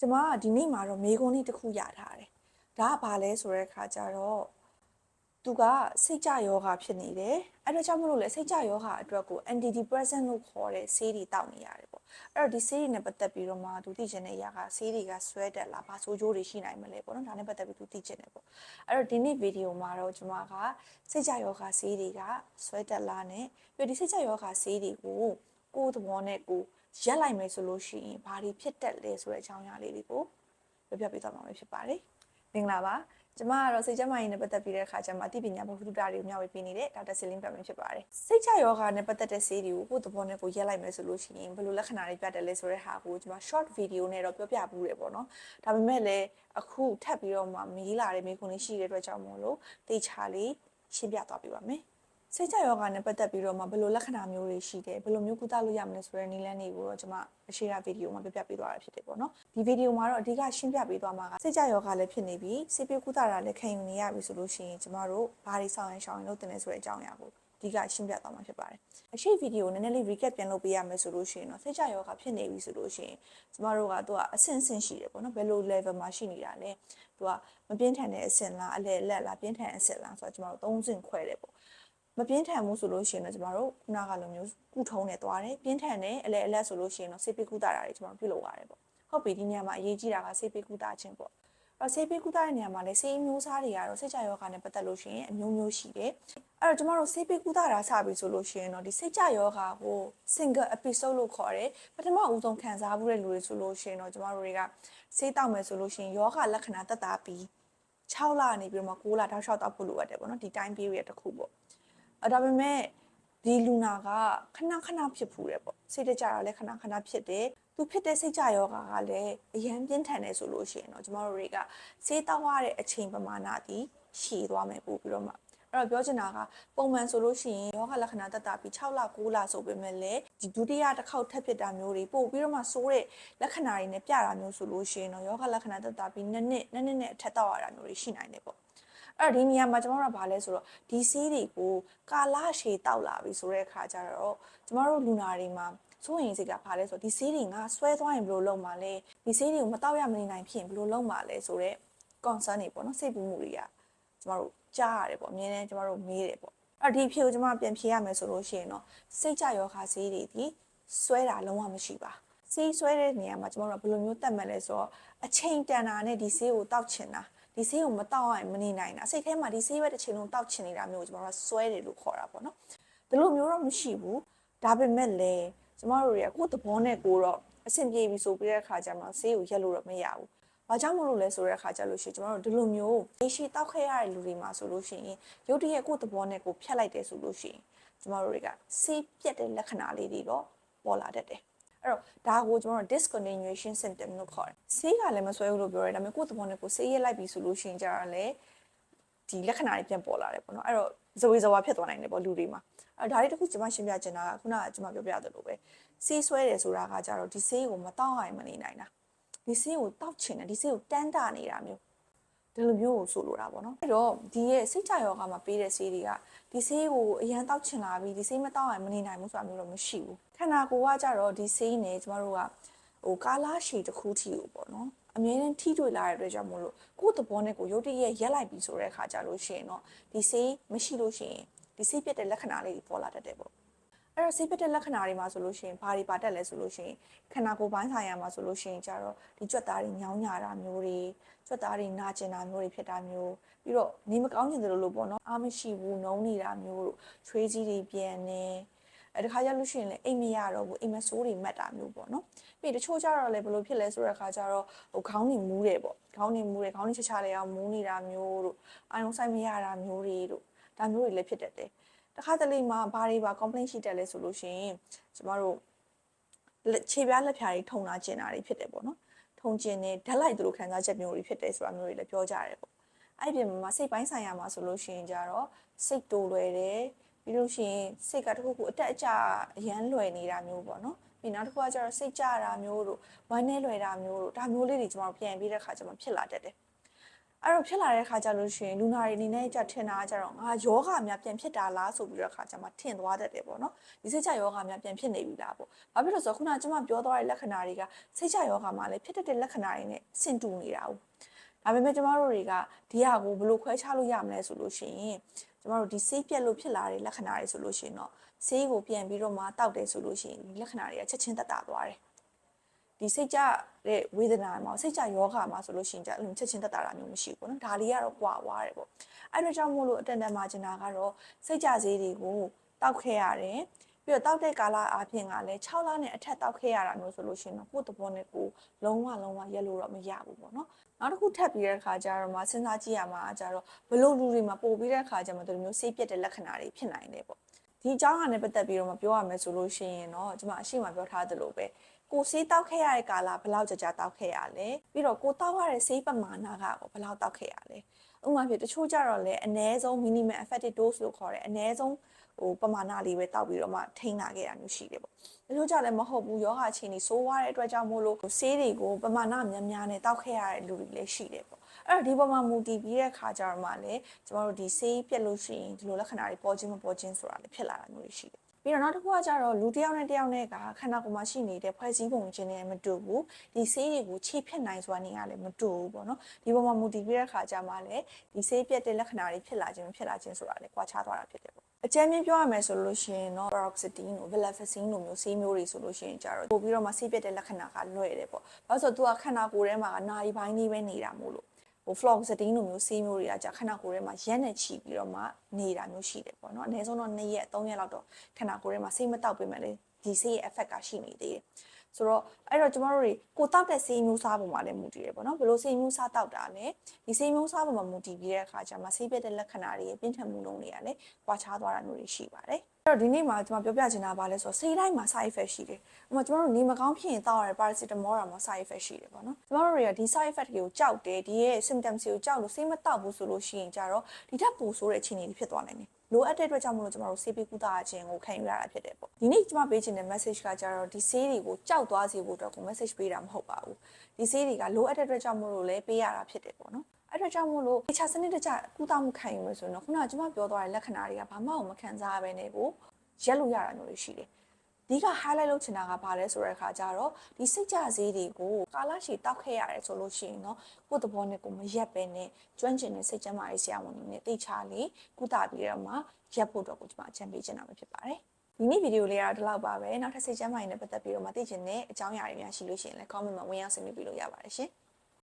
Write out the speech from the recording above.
ကျမကဒီနေ့မှာတော့မေခွန်းလေးတစ်ခုရထားတယ်ဒါကဘာလဲဆိုတဲ့အခါကျတော့သူကစိတ်ကြယောဂဖြစ်နေတယ်အဲ့တော့ကြောင့်မလို့လေစိတ်ကြယောဂအတွက်ကို antidepressant လို့ခေါ်တဲ့ဆေးတွေတောက်နေရတယ်ပေါ့အဲ့တော့ဒီဆေးတွေနဲ့ပတ်သက်ပြီးတော့မှသူသိချင်တဲ့အရာကဆေးတွေကဆွဲတက်လာဘာဆိုးကျိုးတွေရှိနိုင်မလဲပေါ့နော်ဒါနဲ့ပတ်သက်ပြီးသူသိချင်တယ်ပေါ့အဲ့တော့ဒီနေ့ဗီဒီယိုမှာတော့ကျွန်မကစိတ်ကြယောဂဆေးတွေကဆွဲတက်လာနဲ့ပြီးတော့ဒီစိတ်ကြယောဂဆေးတွေကိုကိုယ်သဘောနဲ့ကိုယ် ရက်လိုက်မယ်ဆိုလို့ရှိရင်ဘာတွေဖြစ်တက်လဲဆိုတဲ့အကြောင်းအရာလေးတွေကိုပြောပြပေးသွားမှာဖြစ်ပါတယ်မင်္ဂလာပါကျမကတော့စိတ်ကျန်းမာရေးနဲ့ပတ်သက်ပြီးတဲ့အခါကျမှအသိပညာဘုဒ္ဓတာတွေကိုမျှဝေပေးနေတဲ့ဒေါက်တာဆီလင်းပြမင်းဖြစ်ပါတယ်။စိတ်ချယောဂနဲ့ပတ်သက်တဲ့ဆေးတွေကိုကိုယ့်သဘောနဲ့ကိုယ်ရက်လိုက်မယ်ဆိုလို့ရှိရင်ဘယ်လိုလက္ခဏာတွေပြတယ်လဲဆိုတဲ့ဟာကိုကျမ short video နဲ့တော့ပြောပြပူးတယ်ပေါ့နော်။ဒါပေမဲ့လည်းအခုထပ်ပြီးတော့မှမေးလာတဲ့မေးခွန်းလေးရှိတဲ့အတွက်ကြောင့်မို့လို့တေချာလေးရှင်းပြသွားပြပါမယ်။ စိတ်ကြယောဂနဲ့ပတ်သက်ပြီးတော့မှဘယ်လိုလက္ခဏာမျိုးတွေရှိတယ်ဘယ်လိုမျိုးကုသလို့ရမလဲဆိုတဲ့နည်းလမ်းတွေကိုတော့ကျွန်မအရှိရာဗီဒီယိုမှာပြပြပေးသွားတာဖြစ်တယ်ပေါ့နော်ဒီဗီဒီယိုမှာတော့အဓိကရှင်းပြပေးသွားမှာကစိတ်ကြယောဂလည်းဖြစ်နေပြီစိတ်ပြေကုသတာလည်းခံယူနေရပြီဆိုလို့ရှိရင်ကျမတို့ဘာတွေဆောင်ရင်ရှောင်ရင်လုပ်တင်လဲဆိုတဲ့အကြောင်းအရာကိုအဓိကရှင်းပြသွားမှာဖြစ်ပါတယ်အရှိဗီဒီယိုနည်းနည်းလေး recap ပြန်လုပ်ပေးရမယ်ဆိုလို့ရှိရင်တော့စိတ်ကြယောဂဖြစ်နေပြီဆိုလို့ရှိရင်ကျမတို့ကသူကအဆင့်ဆင့်ရှိတယ်ပေါ့နော်ဘယ်လို level မှာရှိနေတာလဲသူကမပြင်းထန်တဲ့အဆင့်လားအလဲအလက်လားပြင်းထန်အဆင့်လားဆိုတော့ကျမတို့၃ဆင့်ခွဲတယ်ပေါ့ မပြင်းထန်ဘူးဆိုလို့ရှိရင်တော့ကျမတို့ခုနကလိုမျိုးကုထုံးနေသွားတယ်ပြင်းထန်တယ်အလဲအလက်ဆိုလို့ရှိရင်တော့ဆေးပိကုတာတာတွေကျမတို့ပြုလုပ်ရတယ်ပေါ့ဟုတ်ပြီဒီနေရာမှာအရေးကြီးတာကဆေးပိကုတာခြင်းပေါ့အဲ့ဆေးပိကုတာတဲ့နေရာမှာလည်းဆေးမျိုးစားတွေကတော့စိတ်ကြယောဂနဲ့ပတ်သက်လို့ရှိရင်အမျိုးမျိုးရှိတယ်အဲ့တော့ကျမတို့ဆေးပိကုတာတာစပြီဆိုလို့ရှိရင်တော့ဒီစိတ်ကြယောဂကို single episode လို့ခေါ်တယ်ပထမဦးဆုံးခံစားမှုတဲ့လူတွေဆိုလို့ရှိရင်တော့ကျမတို့တွေကဆေးတောက်မယ်ဆိုလို့ရှိရင်ယောဂလက္ခဏာတက်တာပြီး6လနေပြီးတော့မှ9လတောက်လျှောက်တောက်ဖို့လိုအပ်တယ်ပေါ့နော်ဒီ time period တစ်ခုပေါ့ အဲဒါပေမဲ့ဒီလူနာကခဏခဏဖြစ်ဖူးတယ်ပေါ့စိတ်တကြတာလည်းခဏခဏဖြစ်တယ်သူဖြစ်တဲ့စိတ်ကြယောဂါကလည်းအရန်ပြင်းထန်တယ်ဆိုလို့ရှိရင်တော့ကျမတို့တွေကစေးတောက်ရတဲ့အချိန်ပမာဏဒီရှည်သွားမယ်ပို့ပြီးတော့မှအဲ့တော့ပြောချင်တာကပုံမှန်ဆိုလို့ရှိရင်ယောဂလက္ခဏာတက်တာပြီး6လ9လဆိုပေမဲ့လည်းဒီဒုတိယတစ်ခေါက်ထပ်ဖြစ်တာမျိုးတွေပို့ပြီးတော့မှစိုးတဲ့လက္ခဏာတွေနဲ့ပြတာမျိုးဆိုလို့ရှိရင်တော့ယောဂလက္ခဏာတက်တာပြီးနှစ်နှစ်နှစ်နှစ်နဲ့အထက်တော့ရတာမျိုးတွေရှိနိုင်တယ်ပေါ့ အဲ့တော့ဒီနေရာမှာကျမတို့ကဘာလဲဆိုတော့ဒီဆေးတွေကိုကာလရှည်တောက်လာပြီဆိုတဲ့အခါကျတော့ကျမတို့လူနာတွေမှာစိုးရင်စိတ်ကဘာလဲဆိုတော့ဒီဆေးတွေငါဆွဲသွားရင်ဘယ်လိုလုပ်မှာလဲဒီဆေးတွေကိုမတောက်ရမနေနိုင်ဖြစ်ရင်ဘယ်လိုလုပ်မှာလဲဆိုတော့ concern တွေပေါ့နော်စိတ်ပူမှုတွေကကျမတို့ကြားရတယ်ပေါ့အမြဲတမ်းကျမတို့မေးတယ်ပေါ့အဲ့ဒီဖြေကိုကျမပြန်ဖြေရမယ်ဆိုလို့ရှိရင်တော့စိတ်ကြယောဂဆေးတွေဒီဆွဲတာလုံးဝမရှိပါဆေးဆွဲတဲ့နေရာမှာကျမတို့ကဘယ်လိုမျိုးတက်မှတ်လဲဆိုတော့အချိန်တန်တာနဲ့ဒီဆေးကိုတောက်ချင်တာ ဒီဆေးကိုမတောက်ရင်မနေနိုင်တာစိတ်ထဲမှာဒီဆေးပဲတစ်ချိန်လုံးတောက်ချင်နေတာမျိုးကိုကျမတို့ကဆွဲတယ်လို့ခေါ်တာပေါ့နော်ဒီလိုမျိုးတော့မရှိဘူးဒါပေမဲ့လည်းကျမတို့တွေကကိုယ့်သဘောနဲ့ကိုတော့အဆင်ပြေပြီဆိုပြီးတဲ့အခါကျမှဆေးကိုရက်လို့တော့မရဘူး။ဘာကြောင့်မလို့လဲဆိုတဲ့အခါကျလို့ရှိရင်ကျွန်တော်တို့ဒီလိုမျိုးရေရှည်တောက်ခဲ့ရတဲ့လူတွေမှာဆိုလို့ရှိရင်ရုတ်တရက်ကိုယ့်သဘောနဲ့ကိုဖြတ်လိုက်တယ်ဆိုလို့ရှိရင်ကျွန်တော်တို့တွေကဆေးပြတ်တဲ့လက္ခဏာလေးတွေတော့ပေါ်လာတတ်တယ်။ အဲ့တော့ဒါကိုကျွန်တော်တို့ discontinuation symptom လို့ခေါ်တယ်။ဆေးကလည်းမဆွဲဘူးလို့ပြောရဲဒါပေမဲ့ကိုယ့်သဘောနဲ့ကိုဆေးရက်လိုက်ပြီဆိုလို့ရှိရင်ကြတော့လေဒီလက္ခဏာတွေပြန်ပေါ်လာတယ်ပေါ့နော်။အဲ့တော့ဇဝေဇဝါဖြစ်သွားနိုင်တယ်ပေါ့လူတွေမှာ။အဲ့ဒါလေးတခုကျွန်မရှင်းပြချင်တာကခုနကကျွန်မပြောပြသလိုပဲဆေးဆွဲတယ်ဆိုတာကကြတော့ဒီဆေးကိုမတောက်နိုင်မနေနိုင်တာ။ဒီဆေးကိုတောက်ချင်တယ်ဒီဆေးကိုတန်းတာနေတာမျိုး ဒီလိုမျိုးကိုဆိုလိုတာပေါ့နော်အဲ့တော့ဒီရဲ့စိတ်ကြယောဂမှာပေးတဲ့ဆေးတွေကဒီဆေးကိုအရန်တောက်ချင်လာပြီးဒီဆေးမတောက်ရင်မနေနိုင်ဘူးဆိုတာမျိုးတော့မရှိဘူးခန္ဓာကိုယ်ကကြတော့ဒီဆေးနဲ့ကျမတို့ကဟိုကာလာရှည်တစ်ခုထီကိုပေါ့နော်အမြဲတမ်းထိတွေ့လာတဲ့အတွက်ကြောင့်မို့လို့ကိုယ့်သဘောနဲ့ကိုရုတ်တရက်ရက်လိုက်ပြီဆိုတဲ့အခါကြလို့ရှိရင်တော့ဒီဆေးမရှိလို့ရှိရင်ဒီဆေးပြတ်တဲ့လက္ခဏာလေးတွေပေါ်လာတတ်တယ်ပေါ့ အဲ့တော့ဆေးပြတ်တဲ့လက္ခဏာတွေမှာဆိုလို့ရှိရင်ဘာတွေပါတက်လဲဆိုလို့ရှိရင်ခန္ဓာကိုယ်ပိုင်းဆိုင်ရာမှာဆိုလို့ရှိရင်ကြတော့ဒီကြွက်သားတွေညောင်းညာတာမျိုးတွေကြွက်သားတွေနာကျင်တာမျိုးတွေဖြစ်တာမျိုးပြီးတော့နေမကောင်းချင်တယ်လို့လို့ပေါ့နော်အားမရှိဘူးနှုံးနေတာမျိုးတို့ချွေးကြီးတွေပြန်နေအဲတခါကျလို့ရှိရင်လည်းအိမ်မရတော့ဘူးအိမ်မဆိုးတွေမက်တာမျိုးပေါ့နော်ပြီးတချို့ကျတော့လည်းဘယ်လိုဖြစ်လဲဆိုတဲ့အခါကျတော့ဟိုခေါင်းနေမူးတယ်ပေါ့ခေါင်းနေမူးတယ်ခေါင်းနေချာချာလေးအောင်မူးနေတာမျိုးတို့အာယုံဆိုင်မရတာမျိုးတွေတို့ဒါမျိုးတွေလည်းဖြစ်တတ်တယ် တခါတလေမှာဘာတွေပါ complaint ရှိတယ်လဲဆိုလို့ရှိရင်ကျမတို့ခြေပြားလက်ဖြာတွေထုံလာကျင်တာတွေဖြစ်တယ်ပေါ့နော်ထုံကျင်နေဓာတ်လိုက်သူတို့ခံစားချက်မျိုးတွေဖြစ်တယ်ဆိုတာမျိုးတွေလည်းပြောကြရတယ်ပေါ့အဲ့ဒီပြင်မှာစိတ်ပိုင်းဆိုင်ရာမှာဆိုလို့ရှိရင်ကြတော့စိတ်တိုးလွယ်တယ်ပြီးလို့ရှိရင်စိတ်ကတခုခုအတက်အကျအရန်လွယ်နေတာမျိုးပေါ့နော်ပြီးနောက်တစ်ခုကကျတော့စိတ်ကြတာမျိုးတို့ဝမ်းနဲ့လွယ်တာမျိုးတို့ဒါမျိုးလေးတွေကျမတို့ပြန်ပြီးတဲ့ခါကျမှဖြစ်လာတတ်တယ် အဲ့တော့ဖြစ်လာတဲ့ခါကျလို့ရှိရင်လူနာတွေအနေနဲ့ကြထင်တာကကြတော့ငါယောဂများပြန်ဖြစ်တာလားဆိုပြီးတော့ခါကျမှထင်သွားတတ်တယ်ပေါ့နော်ဒီစိတ်ချယောဂများပြန်ဖြစ်နေပြီလားပေါ့ဘာဖြစ်လို့ဆိုတော့ခုနကကျွန်မပြောသွားတဲ့လက္ခဏာတွေကစိတ်ချယောဂမှာလည်းဖြစ်တတ်တဲ့လက္ခဏာတွေနဲ့ဆင်တူနေတာ ਉਹ ဒါပေမဲ့ကျမတို့တွေကဒီဟာကိုဘယ်လိုခွဲခြားလို့ရမလဲဆိုလို့ရှိရင်ကျမတို့ဒီဆေးပြက်လို့ဖြစ်လာတဲ့လက္ခဏာတွေဆိုလို့ရှိရင်တော့ဆေးကိုပြန်ပြီးတော့မှတောက်တယ်ဆိုလို့ရှိရင်ဒီလက္ခဏာတွေကချက်ချင်းတက်တာသွားတယ် ဒီစိတ်ကြတဲ့ဝေဒနာမှာစိတ်ကြယောဂမှာဆိုလို့ရှိရင်ကြအဲ့လိုချက်ချင်းတက်တာတာမျိုးမရှိဘူးပေါ့နော်ဒါလေးကတော့ကွာသွားတယ်ပေါ့အဲ့ဒါကြောင့်မို့လို့အတန်တန်မာကျင်တာကတော့စိတ်ကြဆေးတွေကိုတောက်ခဲ့ရတယ်ပြီးတော့တောက်တဲ့ကာလအပြင်ကလည်း6လနဲ့အထက်တောက်ခဲ့ရတာမျိုးဆိုလို့ရှိရင်တော့ကိုယ့်သဘောနဲ့ကိုယ်လုံးဝလုံးဝရက်လို့တော့မရဘူးပေါ့နော်နောက်တစ်ခုထပ်ပြီးတဲ့အခါကျတော့မှစဉ်းစားကြည့်ရမှာကျတော့ဘလို့လူတွေမှာပို့ပြီးတဲ့အခါကျမှတို့မျိုးဆေးပြက်တဲ့လက္ခဏာတွေဖြစ်နိုင်တယ်ပေါ့ဒီအကြောင်းအရာနဲ့ပတ်သက်ပြီးတော့မှပြောရမယ်ဆိုလို့ရှိရင်တော့ကျွန်မအရှိမပြောထားသလိုပဲ ကိုဆေးတောက်ခဲ့ရတဲ့ကာလဘယ်လောက်ကြာကြာတောက်ခဲ့ရလဲပြီးတော့ကိုတောက်ရတဲ့ဆေးပမာဏကဘယ်လောက်တောက်ခဲ့ရလဲဥပမာဖြစ်တချို့ကြတော့လေအနည်းဆုံး minimum effective dose လို့ခေါ်တဲ့အနည်းဆုံးဟိုပမာဏလေးပဲတောက်ပြီးတော့မှထိန်းလာခဲ့တာမျိုးရှိတယ်ပေါ့တချို့ကြလည်းမဟုတ်ဘူးယောဂအချိန်ကြီးစိုးွားတဲ့အတွက်ကြောင့်မို့လို့ဆေးတွေကိုပမာဏများများနဲ့တောက်ခဲ့ရတဲ့လူတွေလည်းရှိတယ်ပေါ့အဲ့တော့ဒီပေါ်မှာမူတည်ပြီးတဲ့ခါကျတော့မှလည်းကျမတို့ဒီဆေးပြက်လို့ရှိရင်ဒီလိုလက္ခဏာတွေပေါ်ခြင်းမပေါ်ခြင်းဆိုတာလည်းဖြစ်လာတာမျိုးတွေရှိတယ် ပြီးတော့နောက်တစ်ခုကကြတော့လူတစ်ယောက်နဲ့တစ်ယောက်နဲ့ကခန္ဓာကိုယ်မှာရှိနေတဲ့ဖွဲ့စည်းပုံချင်းနဲ့မတူဘူးဒီဆေးတွေကိုခြေဖြတ်နိုင်ဆိုတာနေရာလည်းမတူဘူးပေါ့နော်ဒီပေါ်မှာမူတည်ပြီးတဲ့ခါကျမှလည်းဒီဆေးပြက်တဲ့လက္ခဏာတွေဖြစ်လာခြင်းမဖြစ်လာခြင်းဆိုတာလည်းကွာခြားသွားတာဖြစ်တယ်ပေါ့အကြမ်းမြင်ပြောရမယ်ဆိုလို့ရှိရင်တော့ paroxetine တို့ venlafaxine လိုမျိုးဆေးမျိုးတွေဆိုလို့ရှိရင်ကြတော့ပို့ပြီးတော့မှဆေးပြက်တဲ့လက္ခဏာကလွယ်တယ်ပေါ့ဘာလို့ဆိုတော့ तू ကခန္ဓာကိုယ်ထဲမှာကနာရီပိုင်းလေးပဲနေတာမို့လို့ ဟို fluoxetine လိုမျိုးဆေးမျိုးတွေကကြာခန္ဓာကိုယ်ထဲမှာရက်နဲ့ချီပြီးတော့မှနေတာမျိုးရှိတယ်ပေါ့နော်အနည်းဆုံးတော့2ရက်3ရက်လောက်တော့ခန္ဓာကိုယ်ထဲမှာဆေးမတောက်ပေးမယ်လေဒီဆေးရဲ့ effect ကရှိနေသေးတယ်ဆိုတော့အဲ့တော့ကျမတို့တွေကိုတောက်တဲ့ဆေးမျိုးစားပုံမှာလည်းမူတည်တယ်ပေါ့နော်ဘယ်လိုဆေးမျိုးစားတောက်တာလဲဒီဆေးမျိုးစားပုံမှာမူတည်ပြီးတဲ့အခါကျမှဆေးပြတဲ့လက္ခဏာတွေရဲ့ပြင်းထန်မှုလုံးတွေကလည်းကွာခြားသွားတာမျိုးတွေရှိပါတယ်အဲ့ တော့ဒီနေ့မှာကျွန်မပြောပြချင်တာပါလဲဆိုတော့ဆေးတိုင်းမှာ side effect ရှိတယ်။ဥပမာကျွန်တော်တို့နေမကောင်းဖြစ်ရင်တောက်ရတဲ့ paracetamol တာမှာ side effect ရှိတယ်ပေါ့နော်။ကျွန်တော်တို့တွေကဒီ side effect တွေကိုကြောက်တယ်ဒီရဲ့ symptoms တွေကိုကြောက်လို့ဆေးမတောက်ဘူးဆိုလို့ရှိရင်ကြတော့ဒီထက်ပိုဆိုးတဲ့အခြေအနေတွေဖြစ်သွားနိုင်တယ်။လိုအပ်တဲ့အတွက်ကြောင့်မလို့ကျွန်တော်တို့ဆေးပေးကုသခြင်းကိုခံယူရတာဖြစ်တယ်ပေါ့ဒီနေ့ကျွန်မပေးချင်တဲ့ message ကကြတော့ဒီဆေးတွေကိုကြောက်သွားစေဖို့အတွက်ကို message ပေးတာမဟုတ်ပါဘူးဒီဆေးတွေကလိုအပ်တဲ့အတွက်ကြောင့်မလို့လည်းပေးရတာဖြစ်တယ်ပေါ့နော် အဲ့တော့ကြောင့်မို့လို့တခြားစနစ်တကျကုသမှုခံယူလို့ဆိုရင်တော့ခုနကကျွန်မပြောသွားတဲ့လက္ခဏာတွေကဘာမှမခံစားရဘဲနဲ့ကိုရက်လို့ရတာမျိုးတွေရှိတယ်ဒီက highlight လုပ်ချင်တာကဘာလဲဆိုတဲ့အခါကျတော့ဒီစိတ်ကြဈေးတွေကိုကာလရှည်တောက်ခဲ့ရတယ်ဆိုလို့ရှိရင်တော့ကိုယ့်သဘောနဲ့ကိုယ်မရက်ပဲနဲ့ကျွမ်းကျင်တဲ့စိတ်ကျန်းမာရေးဆရာဝန်တွေနဲ့တိတ်ချလေးကုသပြီးတော့မှရက်ဖို့တော့ကိုကျွန်မအကြံပေးချင်တာပဲဖြစ်ပါတယ်ဒီနေ့ဗီဒီယိုလေးကတော့ဒီလောက်ပါပဲနောက်ထပ်စိတ်ကျန်းမာရေးနဲ့ပတ်သက်ပြီးတော့မသိချင်တဲ့အကြောင်းအရာတွေများရှိလို့ရှိရင်လည်း comment မှာဝင်ရောက်ဆွေးနွေးပြလို့ရပါတယ်ရှင်။